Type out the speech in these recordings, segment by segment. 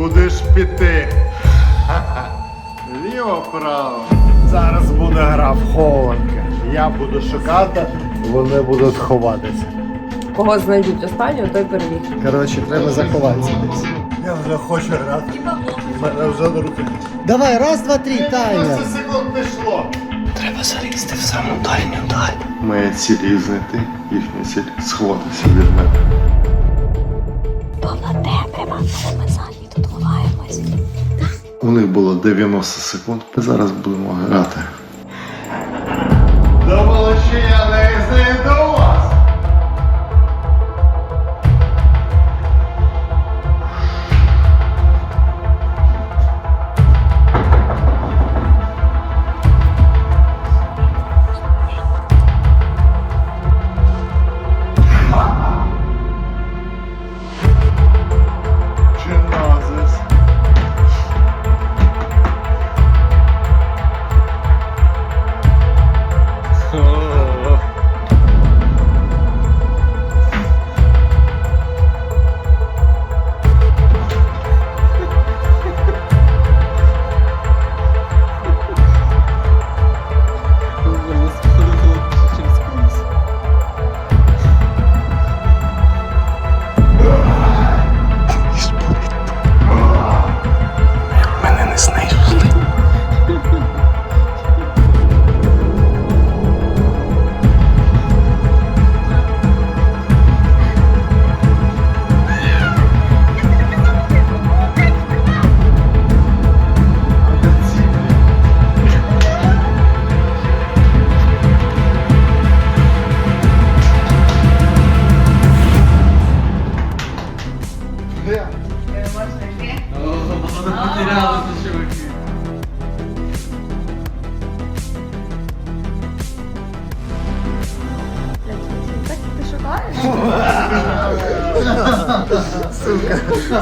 Куди ж піти? Ліво-право. Зараз буде гра в хованки. Я буду шукати, вони будуть ховатися. Кого знайдуть останнього, той переміг. Коротше, треба заховатися десь. Я вже хочу грати. У мене вже на руки. Давай, раз, два, три, таймер. секунд не йшло. Треба залізти в саму дальню даль. Моя ціль їх знайти, їхня ціль сховатися від мене. Повна темрява, але ми самі тут ховаємось. У них було 90 секунд. Ми зараз будемо грати.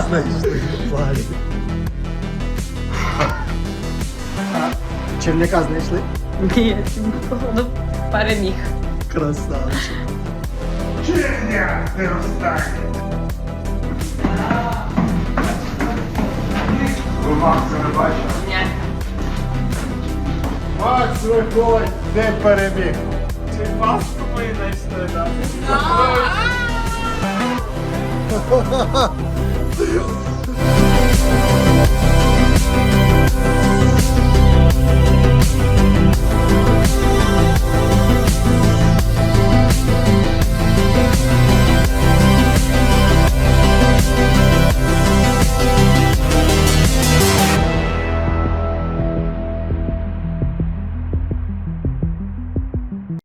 Знайшли. Валі. Черняка знайшли? Ні, походу переміг. Красавчик. Ви Макса не бачили? Ні. Макс, виходь, ти переміг.